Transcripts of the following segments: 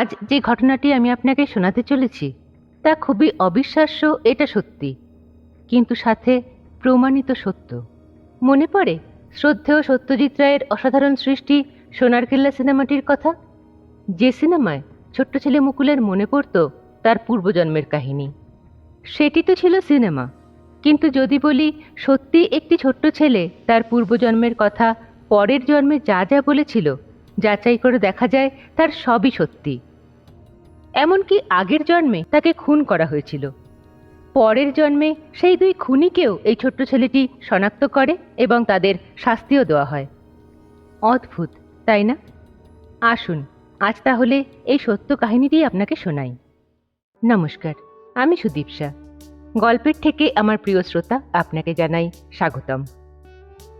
আজ যে ঘটনাটি আমি আপনাকে শোনাতে চলেছি, তা খুবই অবিশ্বাস্য, এটা সত্যি। কিন্তু সাথে প্রমাণিত সত্য। মনে পড়ে শ্রদ্ধেয় সত্যজিৎ রায়ের অসাধারণ সৃষ্টি সোনার কেল্লা সিনেমাটির কথা? যে সিনেমায় ছোট্ট ছেলে মুকুলের মনে পড়ত তার পূর্বজন্মের কাহিনী। সেটি তো ছিল সিনেমা। কিন্তু যদি বলি সত্যি একটি ছোট্ট ছেলে তার পূর্বজন্মের কথা, পরের জন্মে যা যা বলেছিল, যাচাই করে দেখা যায় তার সবই সত্যি। এমনকি আগের জন্মে তাকে খুন করা হয়েছিল। পরের জন্মে সেই দুই খুনিকেও এই ছোট্ট ছেলেটি শনাক্ত করে এবং তাদের শাস্তিও দেওয়া হয়। অদ্ভুত, তাই না? আসুন, আজ তাহলে এই সত্য কাহিনীটি আপনাকে শোনাই। নমস্কার, আমি সুদীপসা। গল্পের থেকে আমার প্রিয় শ্রোতা আপনাকে জানাই স্বাগতম।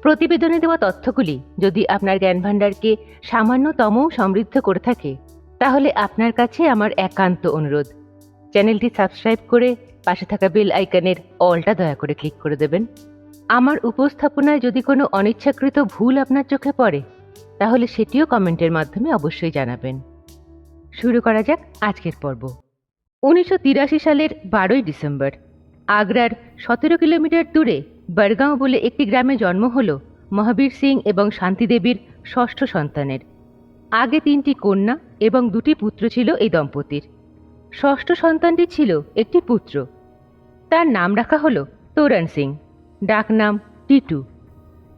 প্রতিবেদনে দেওয়া তথ্যগুলি যদি আপনার জ্ঞানভাণ্ডারকে সামান্যতমও সমৃদ্ধ করে থাকে তাহলে আপনার কাছে আমার একান্ত অনুরোধ। চ্যানেলটি সাবস্ক্রাইব করে পাশে থাকা বেল আইকনের অলটা দয়া করে ক্লিক করে দেবেন। আমার উপস্থাপনায় যদি কোনো অনিচ্ছাকৃত ভুল আপনার চোখে পড়ে, তাহলে সেটিও কমেন্টের মাধ্যমে অবশ্যই জানাবেন। শুরু করা যাক আজকের পর্ব। উনিশশো তিরাশি সালের বারোই ডিসেম্বর, আগ্রার সতেরো কিলোমিটার দূরে বরগাঁও বলে একটি গ্রামে জন্ম হল মহাবীর সিং এবং শান্তিদেবীর ষষ্ঠ সন্তানের। আগে তিনটি কন্যা এবং দুটি পুত্র ছিল এই দম্পতির। ষষ্ঠ সন্তানটি ছিল একটি পুত্র। তার নাম রাখা হলো তোরণ সিং ডাক নাম টিটু।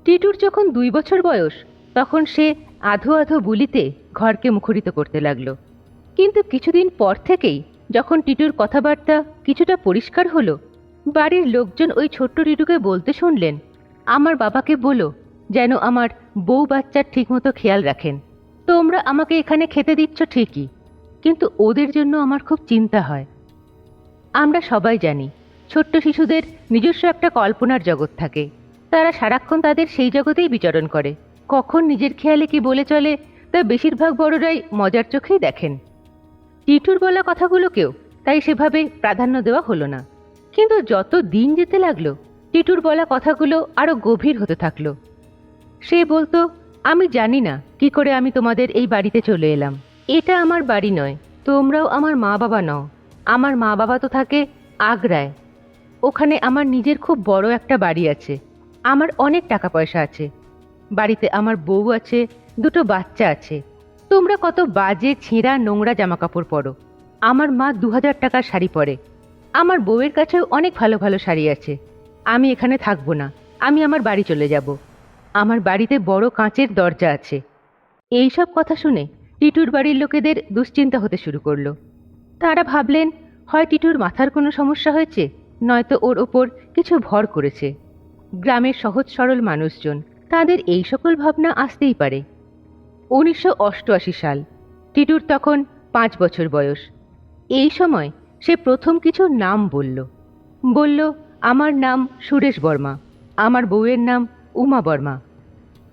টিটুর যখন দুই বছর বয়স, তখন সে আধো আধো বুলিতে ঘরকে মুখরিত করতে লাগল। কিন্তু কিছুদিন পর থেকেই যখন টিটুর কথাবার্তা কিছুটা পরিষ্কার হলো, বাড়ির লোকজন ওই ছোট্ট টিটুকে বলতে শুনলেন, আমার বাবাকে বলো, যেন আমার বউ বাচ্চার ঠিকমতো খেয়াল রাখেন। তোমরা আমাকে এখানে খেতে দিচ্ছ ঠিকই, কিন্তু ওদের জন্য আমার খুব চিন্তা হয়। আমরা সবাই জানি, ছোট্ট শিশুদের নিজস্ব একটা কল্পনার জগৎ থাকে। তারা সারাক্ষণ তাদের সেই জগতেই বিচরণ করে। কখন নিজের খেয়ালে কি বলে চলে, তা বেশিরভাগ বড়রাই মজার চোখেই দেখেন। টিটুর বলা কথাগুলোকেও তাই সেভাবে প্রাধান্য দেওয়া হলো না। কিন্তু যত দিন যেতে লাগল, টিটুর বলা কথাগুলো আরও গভীর হতে থাকল। সে বলতো আমি জানি না কি করে আমি তোমাদের এই বাড়িতে চলে এলাম। এটা আমার বাড়ি নয়, তোমরাও আমার মা বাবা নও। আমার মা বাবা তো থাকে আগ্রায়। ওখানে আমার নিজের খুব বড় একটা বাড়ি আছে। আমার অনেক টাকা পয়সা আছে। বাড়িতে আমার বউ আছে, দুটো বাচ্চা আছে। তোমরা কত বাজে ছেঁড়া নোংরা জামাকাপড় পরো। আমার মা দু হাজার টাকার শাড়ি পরে। আমার বউয়ের কাছেও অনেক ভালো ভালো শাড়ি আছে। আমি এখানে থাকব না। আমি আমার বাড়ি চলে যাব। আমার বাড়িতে বড় কাঁচের দরজা আছে। এই সব কথা শুনে টিটুর বাড়ির লোকেদের দুশ্চিন্তা হতে শুরু করল। তারা ভাবলেন, হয় টিটুর মাথার কোনো সমস্যা হয়েছে, নয়তো ওর ওপর কিছু ভর করেছে। গ্রামের সহজ সরল মানুষজন তাদের এই সকল ভাবনা আসতেই পারে। উনিশশো অষ্টআশি সাল, টিটুর তখন পাঁচ বছর বয়স। এই সময় সে প্রথম কিছু নাম বলল। বলল, আমার নাম সুরেশ বর্মা, আমার বউয়ের নাম উমা বর্মা।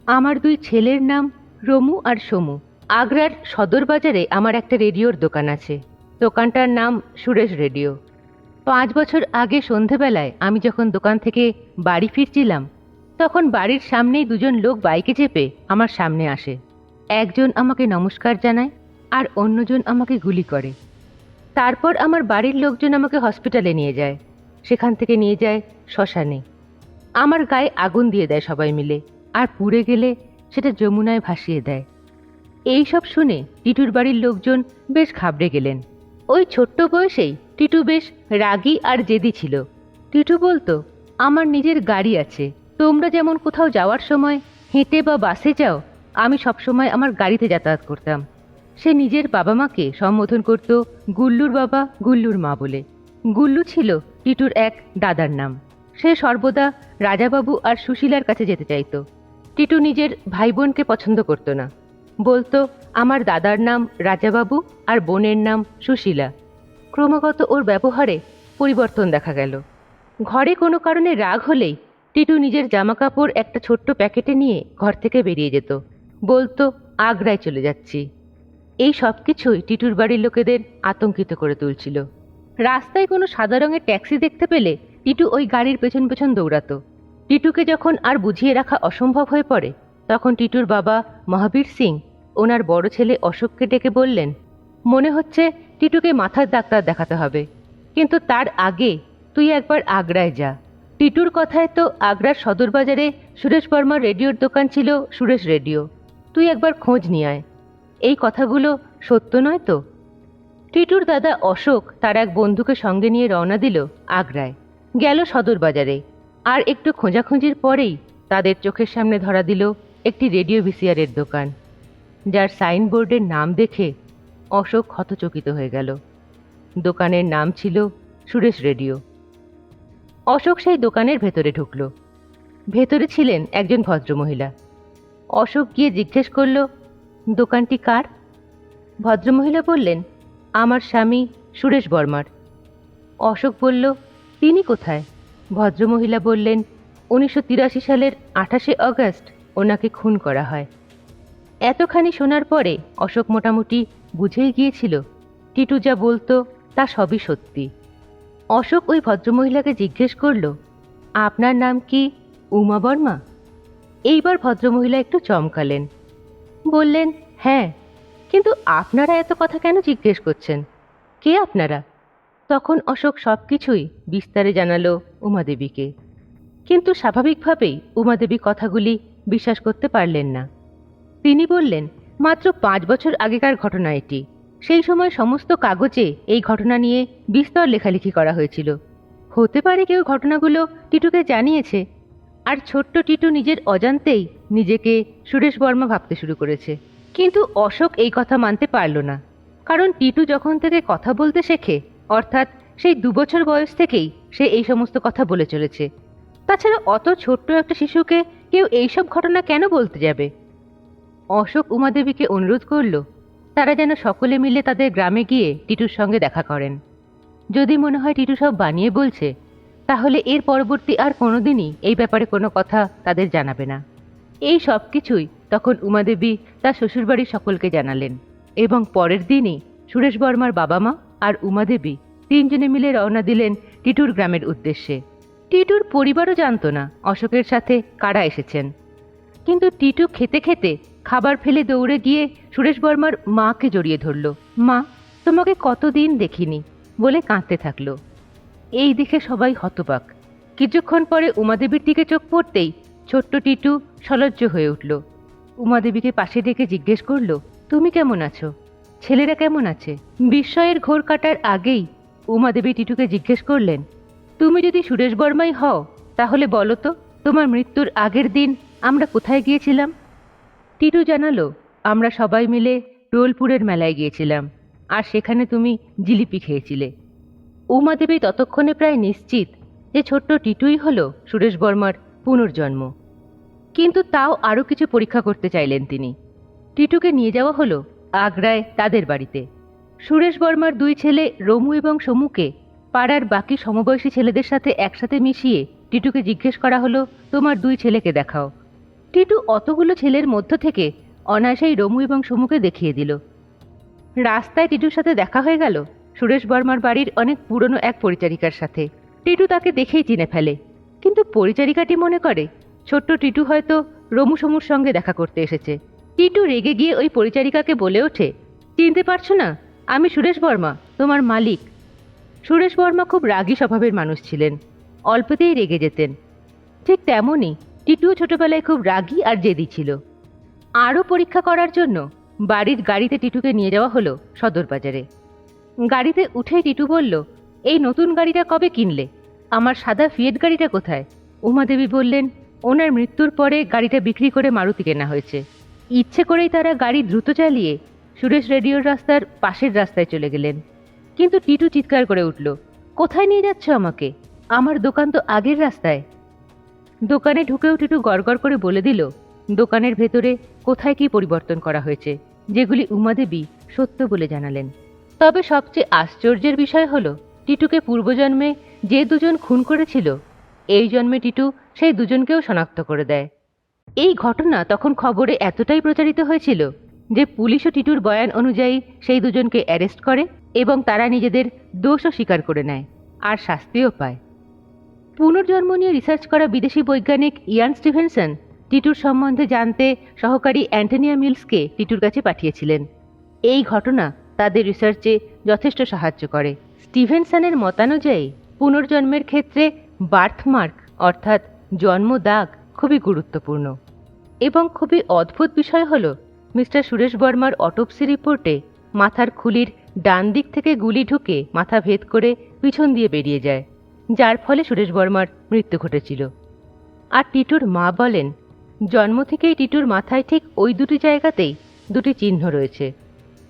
আমার দুই ছেলের নাম রমু আর সমু। আগ্রার সদর বাজারে আমার একটা রেডিওর দোকান আছে। দোকানটার নাম সুরেশ রেডিও। পাঁচ বছর আগে সন্ধেবেলায় আমি যখন দোকান থেকে বাড়ি ফিরছিলাম, তখন বাড়ির সামনেই দুজন লোক বাইকে চেপে আমার সামনে আসে। একজন আমাকে নমস্কার জানায় আর অন্যজন আমাকে গুলি করে। তারপর আমার বাড়ির লোকজন আমাকে হসপিটালে নিয়ে যায়। সেখান থেকে নিয়ে যায় শ্মশানে। আমার গায়ে আগুন দিয়ে দেয় সবাই মিলে, আর পুড়ে গেলে সেটা যমুনায় ভাসিয়ে দেয়। এই সব শুনে টিটুর বাড়ির লোকজন বেশ ঘাবড়ে গেলেন। ওই ছোট্ট বয়সেই টিটু বেশ রাগী আর জেদি ছিল। টিটু বলতো, আমার নিজের গাড়ি আছে, তোমরা যেমন কোথাও যাওয়ার সময় হেঁটে বা বাসে যাও, আমি সবসময় আমার গাড়িতে যাতায়াত করতাম। সে নিজের বাবা মাকে সম্বোধন করত গুল্লুর বাবা, গুল্লুর মা বলে। গুল্লু ছিল টিটুর এক দাদার নাম। সে সর্বদা রাজাবাবু আর সুশীলার কাছে যেতে চাইত। টিটু নিজের ভাই বোনকে পছন্দ করতো না। বলতো, আমার দাদার নাম রাজাবাবু আর বোনের নাম সুশীলা। ক্রমাগত ওর ব্যবহারে পরিবর্তন দেখা গেল। ঘরে কোনো কারণে রাগ হলেই টিটু নিজের জামাকাপড় একটা ছোট্ট প্যাকেটে নিয়ে ঘর থেকে বেরিয়ে যেত। বলতো, আগ্রায় চলে যাচ্ছি। এই সব কিছুই টিটুর বাড়ির লোকেদের আতঙ্কিত করে তুলছিল। রাস্তায় কোনো সাদা রঙের ট্যাক্সি দেখতে পেলে টিটু ওই গাড়ির পেছন পেছন দৌড়াতো। টিটুকে যখন আর বুঝিয়ে রাখা অসম্ভব হয়ে পড়ে, তখন টিটুর বাবা মহাবীর সিং, ওনার বড় ছেলে অশোককে ডেকে বললেন, মনে হচ্ছে টিটুকে মাথার ডাক্তার দেখাতে হবে। কিন্তু তার আগে তুই একবার আগ্রায় যা। টিটুর কথায় তো আগ্রার সদর বাজারে সুরেশ বর্মার রেডিওর দোকান ছিল সুরেশ রেডিও। তুই একবার খোঁজ নিয়ে আয়। এই কথাগুলো সত্য নয় তো? টিটুর দাদা অশোক তার এক বন্ধুকে সঙ্গে নিয়ে রওনা দিল আগ্রায়। গেল সদর বাজারে। আর একটু খোঁজাখুঁজির পরেই তাদের চোখের সামনে ধরা দিল একটি রেডিও ভিসিআরের দোকান, যার সাইনবোর্ডের নাম দেখে অশোক হতচকিত হয়ে গেল। দোকানের নাম ছিল সুরেশ রেডিও। অশোক সেই দোকানের ভেতরে ঢুকল। ভেতরে ছিলেন একজন ভদ্রমহিলা। অশোক গিয়ে জিজ্ঞেস করল, দোকানটি কার? ভদ্রমহিলা বললেন, আমার স্বামী সুরেশ বর্মার। অশোক বলল তিনি কোথায়? ভদ্রমহিলা বললেন, উনিশশো তিরাশি সালের আঠাশে অগস্ট ওনাকে খুন করা হয়। এতখানি শোনার পরে অশোক মোটামুটি বুঝেই গিয়েছিল, টিটু যা বলতো তা সবই সত্যি। অশোক ওই ভদ্রমহিলাকে জিজ্ঞেস করল, আপনার নাম কি উমা বর্মা? এইবার ভদ্রমহিলা একটু চমকালেন। বললেন হ্যাঁ কিন্তু আপনারা এত কথা কেন জিজ্ঞেস করছেন? কে আপনারা? তখন অশোক সব কিছুই বিস্তারে জানালো উমাদেবীকে। কিন্তু স্বাভাবিকভাবেই উমাদেবী কথাগুলি বিশ্বাস করতে পারলেন না। তিনি বললেন, মাত্র পাঁচ বছর আগেকার ঘটনা এটি। সেই সময় সমস্ত কাগজে এই ঘটনা নিয়ে বিস্তর লেখালেখি করা হয়েছিল। হতে পারে কেউ ঘটনাগুলো টিটুকে জানিয়েছে, আর ছোট্ট টিটু নিজের অজান্তেই নিজেকে সুরেশ বর্মা ভাবতে শুরু করেছে। কিন্তু অশোক এই কথা মানতে পারল না, কারণ টিটু যখন থেকে কথা বলতে শেখে অর্থাৎ সেই দুবছর বয়স থেকেই সে এই সমস্ত কথা বলে চলেছে। তাছাড়া অত ছোট্ট একটা শিশুকে কেউ এইসব ঘটনা কেন বলতে যাবে? অশোক উমাদেবীকে অনুরোধ করল, তারা যেন সকলে মিলে তাদের গ্রামে গিয়ে টিটুর সঙ্গে দেখা করেন। যদি মনে হয় টিটু সব বানিয়ে বলছে, তাহলে এর পরবর্তী আর কোনোদিনই এই ব্যাপারে কোনো কথা তাদের জানাবে না। এই সব কিছুই তখন উমাদেবী তার শ্বশুরবাড়ির সকলকে জানালেন এবং পরের দিনই সুরেশ বর্মার বাবা মা আর উমাদেবী তিনজনে মিলে রওনা দিলেন টিটুর গ্রামের উদ্দেশ্যে। টিটুর পরিবারও জানত না অশোকের সাথে কারা এসেছেন। কিন্তু টিটু খেতে খেতে খাবার ফেলে দৌড়ে গিয়ে সুরেশ বর্মার মাকে জড়িয়ে ধরল। মা, তোমাকে কতদিন দেখিনি? বলে কাঁদতে থাকল। এই দেখে সবাই হতবাক। কিছুক্ষণ পরে উমাদেবীর দিকে চোখ পড়তেই ছোট্ট টিটু সলজ্জ হয়ে উঠল। উমাদেবীকে পাশে ডেকে জিজ্ঞেস করল, তুমি কেমন আছো? ছেলেরা কেমন আছে? বিস্ময়ের ঘোর কাটার আগেই উমাদেবী টিটুকে জিজ্ঞেস করলেন, তুমি যদি সুরেশ বর্মাই হও, তাহলে বলো তো, তোমার মৃত্যুর আগের দিন আমরা কোথায় গিয়েছিলাম? টিটু জানালো, আমরা সবাই মিলে রোলপুরের মেলায় গিয়েছিলাম, আর সেখানে তুমি জিলিপি খেয়েছিলে। উমাদেবী ততক্ষণে প্রায় নিশ্চিত যে ছোট্ট টিটুই হলো সুরেশ বর্মার পুনর্জন্ম। কিন্তু তাও আরও কিছু পরীক্ষা করতে চাইলেন তিনি। টিটুকে নিয়ে যাওয়া হলো আগ্রায় তাদের বাড়িতে। সুরেশ বর্মার দুই ছেলে রমু এবং সমুকে পাড়ার বাকি সমবয়সী ছেলেদের সাথে একসাথে মিশিয়ে টিটুকে জিজ্ঞেস করা হলো, তোমার দুই ছেলেকে দেখাও। টিটু অতগুলো ছেলের মধ্য থেকে অনায়াসেই রমু এবং সমুকে দেখিয়ে দিল। রাস্তায় টিটুর সাথে দেখা হয়ে গেল সুরেশ বর্মার বাড়ির অনেক পুরনো এক পরিচারিকার সাথে। টিটু তাকে দেখেই চিনে ফেলে, কিন্তু পরিচারিকাটি মনে করে, ছোট্ট টিটু হয়তো রমু সমুর সঙ্গে দেখা করতে এসেছে। টিটু রেগে গিয়ে ওই পরিচারিকাকে বলে ওঠে, চিনতে পারছ না? আমি সুরেশ বর্মা, তোমার মালিক। সুরেশ বর্মা খুব রাগী স্বভাবের মানুষ ছিলেন, অল্পতেই রেগে যেতেন। ঠিক তেমনই টিটুও ছোটবেলায় খুব রাগী আর জেদি ছিল। আরও পরীক্ষা করার জন্য বাড়ির গাড়িতে টিটুকে নিয়ে যাওয়া হলো সদর বাজারে। গাড়িতে উঠেই টিটু বলল, এই নতুন গাড়িটা কবে কিনলে? আমার সাদা ফিয়েট গাড়িটা কোথায়? উমাদেবী বললেন, ওনার মৃত্যুর পরে গাড়িটা বিক্রি করে মারুতি কেনা হয়েছে। ইচ্ছে করেই তারা গাড়ি দ্রুত চালিয়ে সুরেশ রেডিওর রাস্তার পাশের রাস্তায় চলে গেলেন। কিন্তু টিটু চিৎকার করে উঠল, কোথায় নিয়ে যাচ্ছ আমাকে? আমার দোকান তো আগের রাস্তায়। দোকানে ঢুকেও টিটু গড়গড় করে বলে দিল, দোকানের ভেতরে কোথায় কি পরিবর্তন করা হয়েছে, যেগুলি উমাদেবী সত্য বলে জানালেন। তবে সবচেয়ে আশ্চর্যের বিষয় হল, টিটুকে পূর্বজন্মে যে দুজন খুন করেছিল, এই জন্মে টিটু সেই দুজনকেও শনাক্ত করে দেয়। এই ঘটনা তখন খবরে এতটাই প্রচারিত হয়েছিল যে পুলিশ ও টিটুর বয়ান অনুযায়ী সেই দুজনকে অ্যারেস্ট করে এবং তারা নিজেদের দোষও স্বীকার করে নেয় আর শাস্তিও পায়। পুনর্জন্ম নিয়ে রিসার্চ করা বিদেশি বৈজ্ঞানিক ইয়ান স্টিভেনসন টিটুর সম্বন্ধে জানতে সহকারী অ্যান্টনিয়া মিলসকে টিটুর কাছে পাঠিয়েছিলেন। এই ঘটনা তাদের রিসার্চে যথেষ্ট সাহায্য করে। স্টিভেনসনের মতানুযায়ী পুনর্জন্মের ক্ষেত্রে বার্থমার্ক অর্থাৎ জন্ম দাগ খুবই গুরুত্বপূর্ণ। এবং খুবই অদ্ভুত বিষয় হল, মিস্টার সুরেশ বর্মার অটোপসি রিপোর্টে মাথার খুলির ডান দিক থেকে গুলি ঢুকে মাথা ভেদ করে পিছন দিয়ে বেরিয়ে যায়, যার ফলে সুরেশ বর্মার মৃত্যু ঘটেছিল। আর টিটুর মা বলেন, জন্ম থেকেই টিটুর মাথায় ঠিক ওই দুটি জায়গাতেই দুটি চিহ্ন রয়েছে।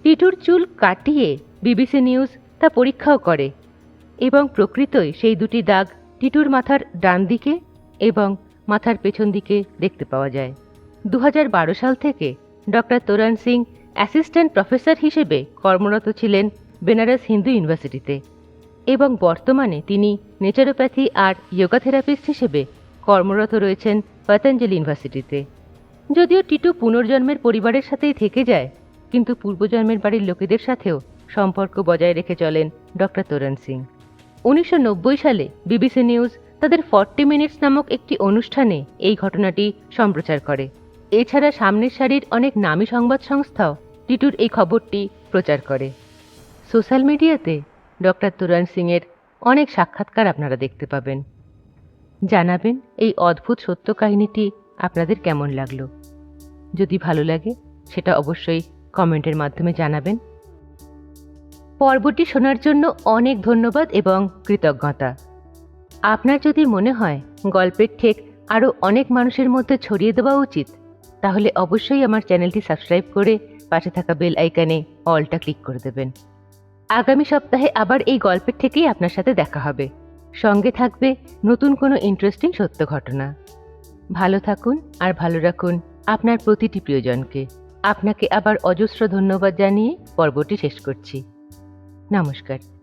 টিটুর চুল কাটিয়ে বিবিসি নিউজ তা পরীক্ষাও করে এবং প্রকৃতই সেই দুটি দাগ টিটুর মাথার ডান দিকে এবং মাথার পেছন দিকে দেখতে পাওয়া যায়। দু হাজার বারো সাল থেকে doctor Toran Singh assistant professor হিসেবে কর্মরত ছিলেন বেনারস হিন্দু ইউনিভার্সিটিতে এবং বর্তমানে তিনি নেচারোপ্যাথি আর যোগা থেরাপিস্ট হিসেবে কর্মরত রয়েছেন পতঞ্জলি ইউনিভার্সিটিতে। যদিও টিটু পুনর্জন্মের পরিবারের সাথেই থেকে যায়, কিন্তু পূর্বজন্মের বাড়ির লোকেদের সাথেও সম্পর্ক বজায় রেখে চলেন ডক্টর তোরণ সিং। উনিশশো নব্বই সালে বিবিসি নিউজ তাদের ফর্টি মিনিটস নামক একটি অনুষ্ঠানে এই ঘটনাটি সম্প্রচার করে। এছাড়া সামনের সারির অনেক নামী সংবাদ সংস্থাও টিটুর এই খবরটি প্রচার করে। সোশ্যাল মিডিয়াতে ডক্টর তুরান সিংয়ের অনেক সাক্ষাৎকার আপনারা দেখতে পাবেন। জানাবেন এই অদ্ভুত সত্য কাহিনীটি আপনাদের কেমন লাগল। যদি ভালো লাগে, সেটা অবশ্যই কমেন্টের মাধ্যমে জানাবেন। পর্বটি শোনার জন্য অনেক ধন্যবাদ এবং কৃতজ্ঞতা। আপনার যদি মনে হয় গল্পের ঠেক আরও অনেক মানুষের মধ্যে ছড়িয়ে দেওয়া উচিত তাহলে অবশ্যই আমার চ্যানেলটি সাবস্ক্রাইব করে পাশে থাকা বেল আইকনে অলটা ক্লিক করে দেবেন। আগামী সপ্তাহে আবার এই গল্পের থেকেই আপনার সাথে দেখা হবে। সঙ্গে থাকবে নতুন কোনো ইন্টারেস্টিং সত্য ঘটনা। ভালো থাকুন আর ভালো রাখুন আপনার প্রতিটি প্রিয়জনকে। আপনাকে আবার অজস্র ধন্যবাদ জানিয়ে পর্বটি শেষ করছি। নমস্কার।